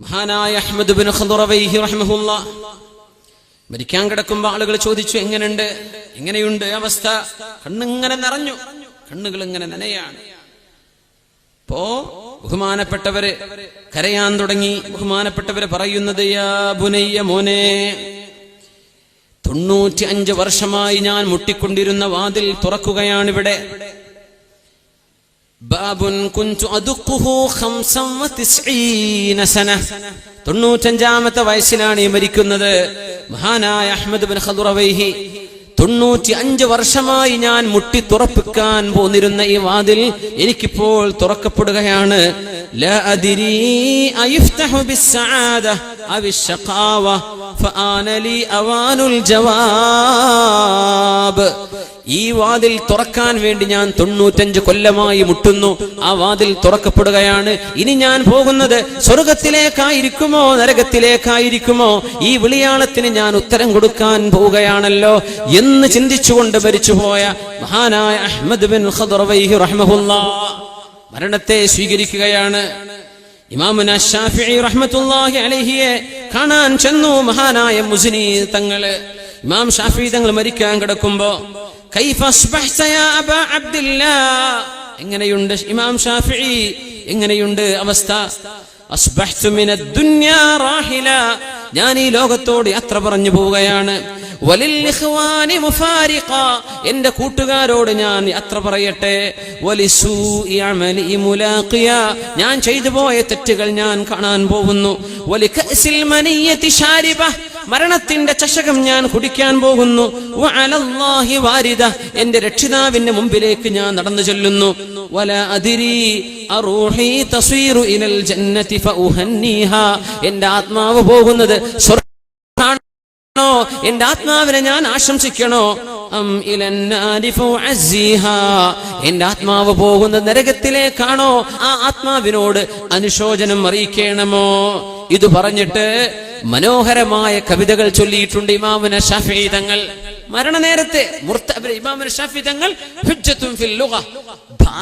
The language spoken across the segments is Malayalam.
മഹാനായ അഹമ്മദ് ബിൻ ഖദറവൈഹി റഹ്മഹുല്ല. മരിക്കാൻ കിടക്കുമ്പോ ആളുകൾ ചോദിച്ചു എങ്ങനെയുണ്ട് എങ്ങനെയുണ്ട് അവസ്ഥ? കണ്ണിങ്ങനെ നിറഞ്ഞു. കണ്ണുകൾ ഇങ്ങനെ നനയാണ്. അപ്പോ ബഹുമാനപ്പെട്ടവര് കരയാൻ തുടങ്ങി. ബഹുമാനപ്പെട്ടവര് പറയുന്നത് തൊണ്ണൂറ്റി അഞ്ച് വർഷമായി ഞാൻ മുട്ടിക്കൊണ്ടിരുന്ന വാതിൽ തുറക്കുകയാണിവിടെ ബാബുൻ തൊണ്ണൂറ്റഞ്ചാമത്തെ വയസ്സിലാണ് ഈ മരിക്കുന്നത്. മഹാനായ അഹമ്മദ് ബിൻ ഖദുറവൈഹി. തൊണ്ണൂറ്റി അഞ്ച് വർഷമായി ഞാൻ മുട്ടി തുറപ്പിക്കാൻ പോന്നിരുന്ന ഈ വാതിൽ എനിക്കിപ്പോൾ തുറക്കപ്പെടുകയാണ്. ലാ അദിരി അവി الشقاوة فآن لي أوان الجواب ഈ വാതിൽ തുറക്കാൻ വേണ്ടി ഞാൻ തൊണ്ണൂറ്റഞ്ച് കൊല്ലമായി മുട്ടുന്നു ആ വാതിൽ തുറക്കപ്പെടുകയാണ് ഇനി ഞാൻ പോകുന്നത് സ്വർഗത്തിലേക്കായിരിക്കുമോ നരകത്തിലേക്കായിരിക്കുമോ ഈ വിളിയാളത്തിന് ഞാൻ ഉത്തരം കൊടുക്കാൻ പോവുകയാണല്ലോ എന്ന് ചിന്തിച്ചുകൊണ്ട് മരിച്ചുപോയ മഹാനായ അഹ്മദ് ബിൻ ഖദർവൈഹി റഹ്മഹുല്ലാ മരണത്തെ സ്വീകരിക്കുകയാണ് ഇമാമുന ഷാഫി റഹ്മത്തുല്ലാഹി അലഹിയെ കാണാൻ ചെന്നു മഹാനായ മുസ്ലി തങ്ങൾ. ഇമാം ഷാഫി തങ്ങൾ മരിക്കാൻ കിടക്കുമ്പോ എങ്ങനെയുണ്ട് ഇമാം ഷാഫി? എങ്ങനെയുണ്ട് അവസ്ഥ? ഞാൻ ഈ ലോകത്തോട് യാത്ര പറഞ്ഞു പോവുകയാണ്. എന്റെ കൂട്ടുകാരോട് ഞാൻ അത്ര പറയട്ടെ? ഞാൻ ചെയ്തു പോയ തെറ്റുകൾ ഞാൻ കാണാൻ പോകുന്നു. മരണത്തിന്റെ ചഷകം ഞാൻ കുടിക്കാൻ പോകുന്നു. വാരിദ. എന്റെ രക്ഷിതാവിന്റെ മുമ്പിലേക്ക് ഞാൻ നടന്നു ചെല്ലുന്നു. എന്റെ ആത്മാവ് പോകുന്നത് സ്വർഗാണോ എന്റെ ആത്മാവിനെ ഞാൻ ആശംസിക്കണോ? എന്റെ ആത്മാവ് പോകുന്ന നരകത്തിലേക്കാണോ ആ ആത്മാവിനോട് അനുശോചനം അറിയിക്കണമോ? ഇത് പറഞ്ഞിട്ട് മനോഹരമായ കവിതകൾ ചൊല്ലിയിട്ടുണ്ട് ഇമാമുന ഷഫീതങ്ങൾ തങ്ങൾ. മരണനേരത്തെ ഇമാമന ഇമാമുന ഷാഫി തങ്ങൾ ഹുജ്ജത്തും ഫിൽ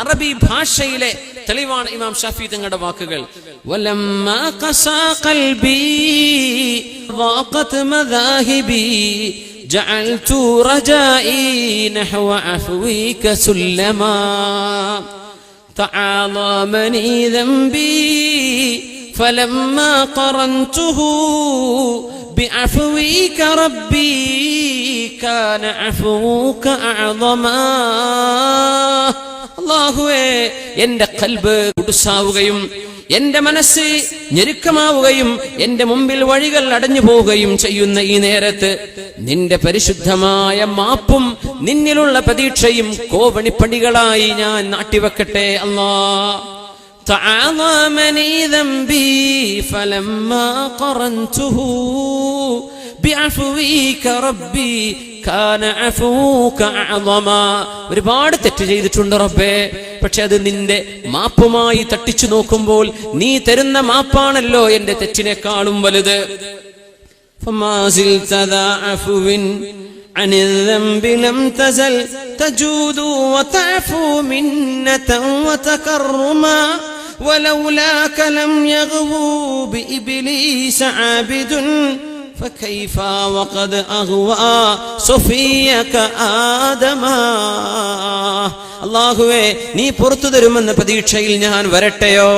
അറബി ഭാഷയിലെ തെളിവാണ് ഇമാം ഷഫീദങ്ങളുടെ വാക്കുകൾ. വലമ്മാ ഖസാ ഖൽബി ضاقت مذاهبي جعلت رجائي نحو عفوك سلما تعاظمني ذنبي فلما قرنته بعفوك ربي كان عفوك أعظما അള്ളാഹുവേ എന്റെ കൽബ് കുടുസാവുകയും എന്റെ മനസ്സ് ഞെരുക്കമാവുകയും എന്റെ മുമ്പിൽ വഴികൾ അടഞ്ഞു പോവുകയും ചെയ്യുന്ന ഈ നേരത്ത് നിന്റെ പരിശുദ്ധമായ മാപ്പും നിന്നിലുള്ള പ്രതീക്ഷയും കോവണിപ്പണികളായി ഞാൻ നാട്ടിവെക്കട്ടെ അല്ലാ تعاظمني ذنبي فلما قرنته بعفوك ربي كان عفوك أعظما ഒരുപാട് തെറ്റ് ചെയ്തിട്ടുണ്ട് റബ്ബേ പക്ഷെ അത് നിന്റെ മാപ്പുമായി തട്ടിച്ചു നോക്കുമ്പോൾ നീ തരുന്ന മാപ്പാണല്ലോ എന്റെ തെറ്റിനേക്കാളും വലുത് فما زلت ذا عفو عن الذنب لم تزل تجود وتعفو منة وتكرما ولولاك لم يغبو بإبليس عابد فكيف وقد أغوى صفيك آدما അള്ളാഹുവേ നീ പുറത്തു തരുമെന്ന പ്രതീക്ഷയിൽ ഞാൻ വരട്ടെയോ?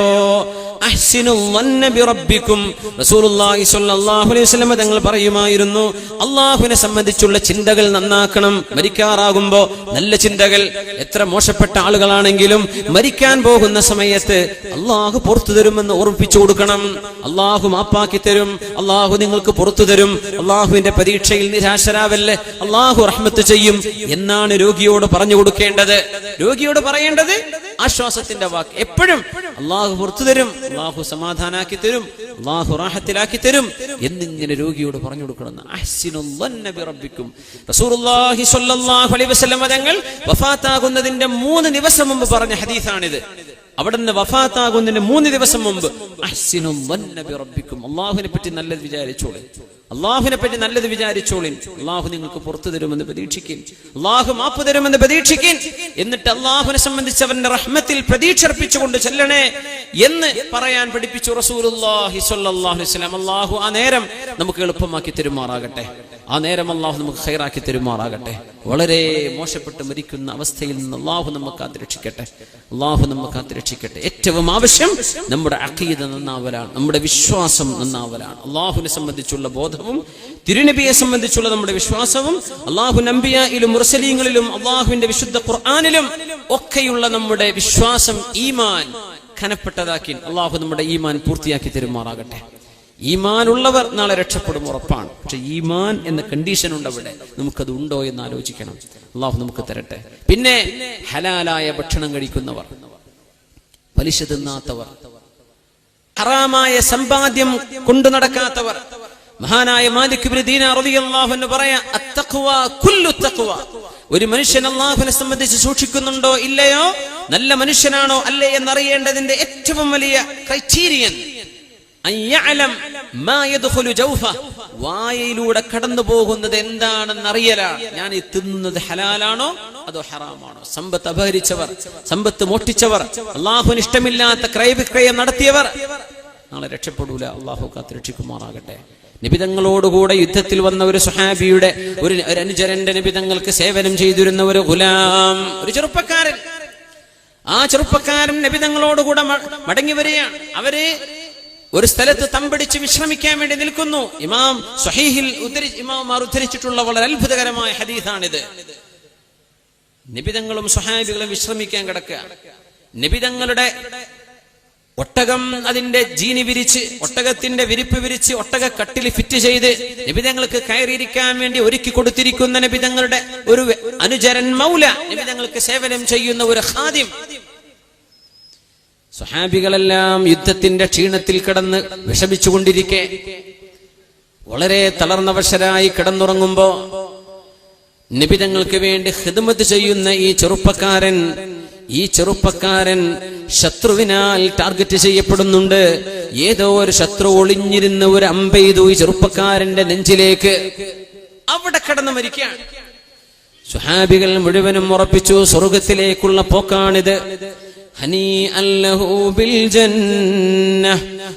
തങ്ങൾ പറയുമായിരുന്നു അള്ളാഹുവിനെ സംബന്ധിച്ചുള്ള ചിന്തകൾ നന്നാക്കണം. മരിക്കാറാകുമ്പോ നല്ല ചിന്തകൾ. എത്ര മോശപ്പെട്ട ആളുകളാണെങ്കിലും മരിക്കാൻ പോകുന്ന സമയത്ത് അള്ളാഹു പുറത്തു തരുമെന്ന് ഓർമ്മിപ്പിച്ചു കൊടുക്കണം. അള്ളാഹു മാപ്പാക്കി തരും. അള്ളാഹു നിങ്ങൾക്ക് പുറത്തു തരും. അള്ളാഹുവിന്റെ പരീക്ഷയിൽ നിരാശരാവല്ലേ? അള്ളാഹു റഹ്മത്ത് ചെയ്യും. എന്നാണ് രോഗിയോട് പറഞ്ഞു കൊടുക്കേണ്ടത്. രോഗിയോട് പറയേണ്ടത് ആശ്വാസത്തിന്റെ വാക്ക്. എപ്പോഴും അള്ളാഹു പുറത്തു തരും അള്ളാഹു സമാധാനാക്കി തരും അള്ളാഹു റാഹത്തിലാക്കി തരും എന്നിങ്ങനെ രോഗിയോട് പറഞ്ഞു കൊടുക്കണം തങ്ങൾ വഫാത്താകുന്നതിന്റെ മൂന്ന് ദിവസം മുമ്പ് പറഞ്ഞ ഹദീസാണിത്. അവിടെ നിന്ന് വഫാത്താകുന്നതിന് മൂന്ന് ദിവസം മുമ്പ് അള്ളാഹുവിനെ പറ്റി നല്ലത് വിചാരിച്ചോളെ. അള്ളാഹുവിനെ പറ്റി നല്ലത് വിചാരിച്ചോളിൻ അള്ളാഹു നിങ്ങൾക്ക് പുറത്തു തരുമെന്ന് പ്രതീക്ഷിക്കും അള്ളാഹു മാപ്പ് തരുമെന്ന് പ്രതീക്ഷിക്കും എന്നിട്ട് അള്ളാഹുവിനെ സംബന്ധിച്ച് അവന്റെ റഹ്മത്തിൽ പ്രതീക്ഷർപ്പിച്ചുകൊണ്ട് ചെല്ലണേ എന്ന് പറയാൻ പഠിപ്പിച്ചു റസൂൽ അള്ളാഹു ആ നേരം നമുക്ക് എളുപ്പമാക്കി തരുമാറാകട്ടെ. ആ നേരം അള്ളാഹു നമുക്ക് ഹൈറാക്കി തരുമാറാകട്ടെ. വളരെ മോശപ്പെട്ട് മരിക്കുന്ന അവസ്ഥയിൽ നിന്ന് അള്ളാഹു നമുക്ക് കാത്തുരക്ഷിക്കട്ടെ. അള്ളാഹു നമുക്ക് കാത്തുരക്ഷിക്കട്ടെ. ഏറ്റവും ആവശ്യം നമ്മുടെ അഖീദ നന്നാവലാണ് നമ്മുടെ വിശ്വാസം നന്നാവലാണ്. അള്ളാഹുവിനെ സംബന്ധിച്ചുള്ള ബോധവും തിരുനബിയെ സംബന്ധിച്ചുള്ള നമ്മുടെ വിശ്വാസവും അള്ളാഹു നമ്പിയയിലും മുർസലീങ്ങളിലും അള്ളാഹുവിന്റെ വിശുദ്ധ ഖുർആാനിലും ഒക്കെയുള്ള നമ്മുടെ വിശ്വാസം ഈമാൻ ഖനപ്പെട്ടതാക്കി അള്ളാഹു നമ്മുടെ ഈമാൻ പൂർത്തിയാക്കി തരുമാറാകട്ടെ. ഈമാൻ ഉള്ളവർ നാളെ രക്ഷപ്പെടും ഉറപ്പാണ്. പക്ഷെ ഈമാൻ എന്ന കണ്ടീഷൻ ഉണ്ട് അവിടെ. നമുക്കത് ഉണ്ടോ എന്ന് ആലോചിക്കണം. അള്ളാഹു നമുക്ക് തരട്ടെ. പിന്നെ ഹലാലായ ഭക്ഷണം കഴിക്കുന്നവർ പലിശ തിന്നാത്തവർ ഹറാമായ സമ്പാദ്യം കൊണ്ടു നടക്കാത്തവർ. മഹാനായ മാലിക് ഇബ്നു ദീനാർ റളിയല്ലാഹു അൻഹു പറയാ ഒരു മനുഷ്യൻ അള്ളാഹുവിനെ സംബന്ധിച്ച് സൂക്ഷിക്കുന്നുണ്ടോ ഇല്ലയോ? നല്ല മനുഷ്യനാണോ അല്ലേ എന്നറിയേണ്ടതിന്റെ ഏറ്റവും വലിയ ക്രൈറ്റീരിയൻ വായയിലൂടെ കടന്നു പോകുന്നത് എന്താണെന്ന് അറിയലാണ് ഞാൻ ഈ തിന്നുന്നത് ഹലാലാണോ? അതോ ഹറാമാണോ? സമ്പത്ത് അപഹരിച്ചവർ സമ്പത്ത് മോഷ്ടിച്ചവർ അള്ളാഹുവിന് ഇഷ്ടമില്ലാത്ത ക്രയവിക്രയം നടത്തിയവർ. നാളെ രക്ഷപ്പെടൂല. അള്ളാഹു കാത്ത് രക്ഷിക്കുമാറാകട്ടെ. നിബിതങ്ങളോടുകൂടെ യുദ്ധത്തിൽ വന്ന ഒരു സുഹാബിയുടെ ഒരു അനുചരന്റെ നിബിതങ്ങൾക്ക് സേവനം ചെയ്തിരുന്ന ഒരു ഗുലാം ഒരു ചെറുപ്പക്കാരൻ. ആ ചെറുപ്പക്കാരൻ നബിതങ്ങളോടുകൂടെ മടങ്ങി വരികയാണ്. അവർ ഒരു സ്ഥലത്ത് തമ്പടിച്ച് വിശ്രമിക്കാൻ വേണ്ടി നിൽക്കുന്നു. ഇമാം സഹീഹിൽ ഇമാമാർ ഉദ്ധരിച്ചിട്ടുള്ള വളരെ അത്ഭുതകരമായ ഹദീസാണിത്. നിബിതങ്ങളും സ്വഹാബികളും വിശ്രമിക്കാൻ കിടക്കുക. നിബിതങ്ങളുടെ ഒട്ടകം അതിന്റെ ജീനി വിരിച്ച് ഒട്ടകത്തിന്റെ വിരിപ്പ് വിരിച്ച് ഒട്ടക കട്ടിൽ ഫിറ്റ് ചെയ്ത് നിബിതങ്ങൾക്ക് കയറിയിരിക്കാൻ വേണ്ടി ഒരുക്കി കൊടുത്തിരിക്കുന്ന നിബിതങ്ങളുടെ ഒരു അനുചരൻ മൗല നിബിതങ്ങൾക്ക് സേവനം ചെയ്യുന്ന ഒരു ഖാദിം സ്വഹാബികളെല്ലാം യുദ്ധത്തിന്റെ ക്ഷീണത്തിൽ കിടന്ന് വിഷമിച്ചുകൊണ്ടിരിക്കെ. വളരെ തളർന്നവശരായി കിടന്നുറങ്ങുമ്പോ നിബിതങ്ങൾക്ക് വേണ്ടി ഹിദമത്ത് ചെയ്യുന്ന ഈ ചെറുപ്പക്കാരൻ ഈ ചെറുപ്പക്കാരൻ ശത്രുവിനാൽ ടാർഗറ്റ് ചെയ്യപ്പെടുന്നുണ്ട്. ഏതോ ഒരു ശത്രു ഒളിഞ്ഞിരുന്ന ഒരു അമ്പെയ്തു ഈ ചെറുപ്പക്കാരന്റെ നെഞ്ചിലേക്ക് അവിടെ കടന്നു മരിക്കുകയാണ് സുഹാബികൾ മുഴുവനും ഉറപ്പിച്ചു സ്വർഗത്തിലേക്കുള്ള പോക്കാണിത്.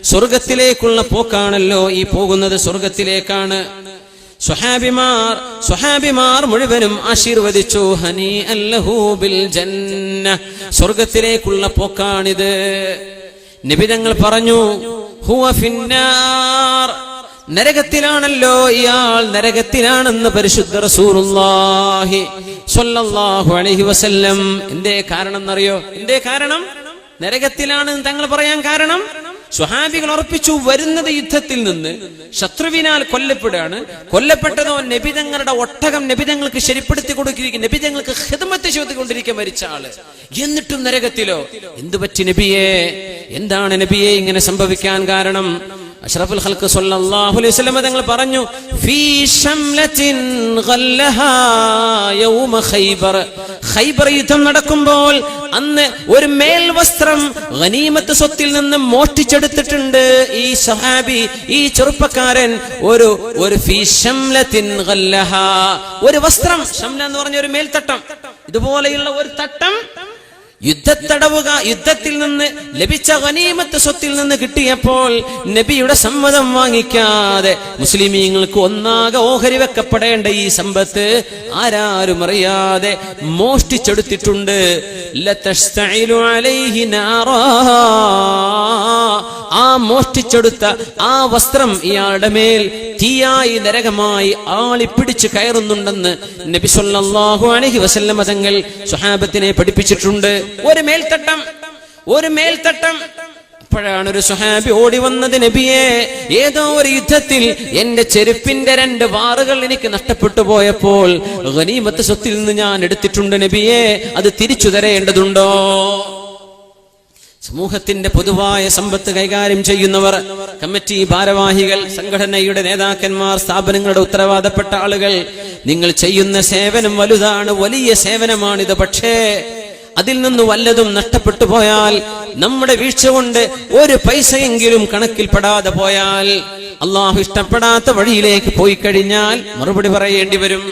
സ്വർഗത്തിലേക്കുള്ള പോക്കാണല്ലോ ഈ പോകുന്നത് സ്വർഗത്തിലേക്കാണ്. സ്വഹാബിമാർ സ്വഹാബിമാർ മുഴുവനും ആശീർവദിച്ചു ഹനി അല്ലഹൂബിൽ ജന്ന സ്വർഗത്തിലേക്കുള്ള പോക്കാണിത്. നിബിതങ്ങൾ പറഞ്ഞു ഹുവ ഫിന്നാർ. നരകത്തിലാണല്ലോ ഇയാൾ നരകത്തിലാണെന്ന് പരിശുദ്ധ റസൂലുള്ളാഹി സ്വല്ലല്ലാഹു അലൈഹി വസല്ലം. എന്തേ കാരണം എന്നറിയോ എന്തേ കാരണം? നരകത്തിലാണ് തങ്ങൾ പറയാൻ കാരണം? സ്വഹാബികൾ ഉറപ്പിച്ചു വരുന്നത് യുദ്ധത്തിൽ നിന്ന് ശത്രുവിനാൽ കൊല്ലപ്പെടുകയാണ്. കൊല്ലപ്പെട്ടതോ നബിതങ്ങളുടെ ഒട്ടകം നബിതങ്ങൾക്ക് ശരിപ്പെടുത്തി കൊടുക്കുകയും നബിതങ്ങൾക്ക് ഹിതമത്ത് ചെയ്തുകൊണ്ടിരിക്കുക മരിച്ച ആൾ. എന്നിട്ടും നരകത്തിലോ? എന്തു പറ്റി നബിയെ? എന്താണ് നബിയെ ഇങ്ങനെ സംഭവിക്കാൻ കാരണം? അഷ്റഫുൽ ഖൽക്ക് സല്ലല്ലാഹു അലൈഹി വസല്ലം തങ്ങൾ പറഞ്ഞു ഫീ ശംലത്തിൻ ഗല്ലഹാ യൗമ ഖൈബർ. ഖൈബർ യുദ്ധം നടക്കുമ്പോൾ അന്ന് ഒരു മേൽവസ്ത്രം ഗനീമത്ത് സ്വത്തിൽ നിന്ന് മോഷ്ടിച്ചെടുത്തിട്ടുണ്ട്. ഈ സഹാബി ഈ ചെറുപ്പക്കാരൻ ഒരു ഒരു ഫീ ശംലത്തിൻ ഗല്ലഹാ ഒരു വസ്ത്രം ശംല എന്ന് പറഞ്ഞ ഒരു മേൽത്തട്ടം. ഇതുപോലെയുള്ള ഒരു തട്ടം യുദ്ധത്തടവുക യുദ്ധത്തിൽ നിന്ന് ലഭിച്ച ഗനീമത്ത് സ്വത്തിൽ നിന്ന് കിട്ടിയപ്പോൾ നബിയുടെ സമ്മതം വാങ്ങിക്കാതെ മുസ്ലിമീങ്ങൾക്ക് ഒന്നാകെ ഓഹരി വെക്കപ്പെടേണ്ട ഈ സമ്പത്ത് ആരാരും അറിയാതെ മോഷ്ടിച്ചെടുത്തിട്ടുണ്ട്. ആ മോഷ്ടിച്ചെടുത്ത ആ വസ്ത്രം ഇയാളുടെ മേൽ തീയായി നരകമായി ആളിപ്പിടിച്ച് കയറുന്നുണ്ടെന്ന് നബി സല്ലല്ലാഹു അലൈഹി വസല്ലമ തങ്ങൾ സുഹാബത്തിനെ പഠിപ്പിച്ചിട്ടുണ്ട് ഒരു മേൽത്തട്ടം ഒരു മേൽത്തട്ടം. അപ്പോഴാണ് ഒരു സുഹാബി ഓടി വന്നത് നബിയെ ഏതോ ഒരു യുദ്ധത്തിൽ എന്റെ ചെരുപ്പിന്റെ രണ്ട് വാറുകൾ എനിക്ക് നഷ്ടപ്പെട്ടു പോയപ്പോൾ ഗനീമത്ത് സ്വത്തിൽ നിന്ന് ഞാൻ എടുത്തിട്ടുണ്ട് നബിയെ അത് തിരിച്ചു തരേണ്ടതുണ്ടോ? സമൂഹത്തിന്റെ പൊതുവായ സമ്പത്ത് കൈകാര്യം ചെയ്യുന്നവർ കമ്മിറ്റി ഭാരവാഹികൾ സംഘടനയുടെ നേതാക്കന്മാർ സ്ഥാപനങ്ങളുടെ ഉത്തരവാദപ്പെട്ട ആളുകൾ നിങ്ങൾ ചെയ്യുന്ന സേവനം വലുതാണ് വലിയ സേവനമാണിത് പക്ഷേ അതിൽ നിന്ന് വല്ലതും നഷ്ടപ്പെട്ടു പോയാൽ നമ്മുടെ വീഴ്ച കൊണ്ട് ഒരു പൈസയെങ്കിലും കണക്കിൽപ്പെടാതെ പോയാൽ അള്ളാഹു ഇഷ്ടപ്പെടാത്ത വഴിയിലേക്ക് പോയി കഴിഞ്ഞാൽ മറുപടി പറയേണ്ടി വരും.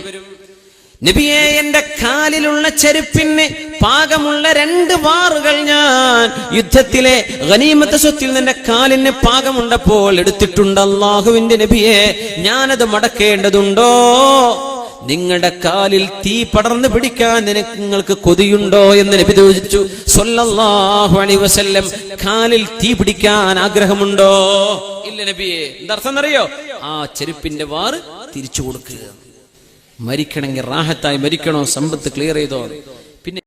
നബിയെ എന്റെ കാലിലുള്ള ചെരുപ്പിന് പാകമുള്ള രണ്ട് വാറുകൾ ഞാൻ യുദ്ധത്തിലെ ഗനീമത്ത് സ്വത്തിൽ നിന്റെ കാലിന് പാകമുണ്ടപ്പോൾ എടുത്തിട്ടുണ്ട് അള്ളാഹുവിന്റെ നബിയെ ഞാനത് മടക്കേണ്ടതുണ്ടോ? നിങ്ങളുടെ കാലിൽ തീ പടർന്നു പിടിക്കാൻ നിനക്ക് നിങ്ങൾക്ക് കൊതിയുണ്ടോ എന്ന് നബി ചോദിച്ചു. വസല്ലം കാലിൽ തീ പിടിക്കാൻ ആഗ്രഹമുണ്ടോ? ഇല്ല നബിയെ എന്താർത്ഥം അറിയോ ആ ചെരുപ്പിന്റെ വാറ് തിരിച്ചു കൊടുക്കുക. മരിക്കണമെങ്കിൽ റാഹത്തായി മരിക്കണോ? സമ്പത്ത് ക്ലിയർ ചെയ്തോ?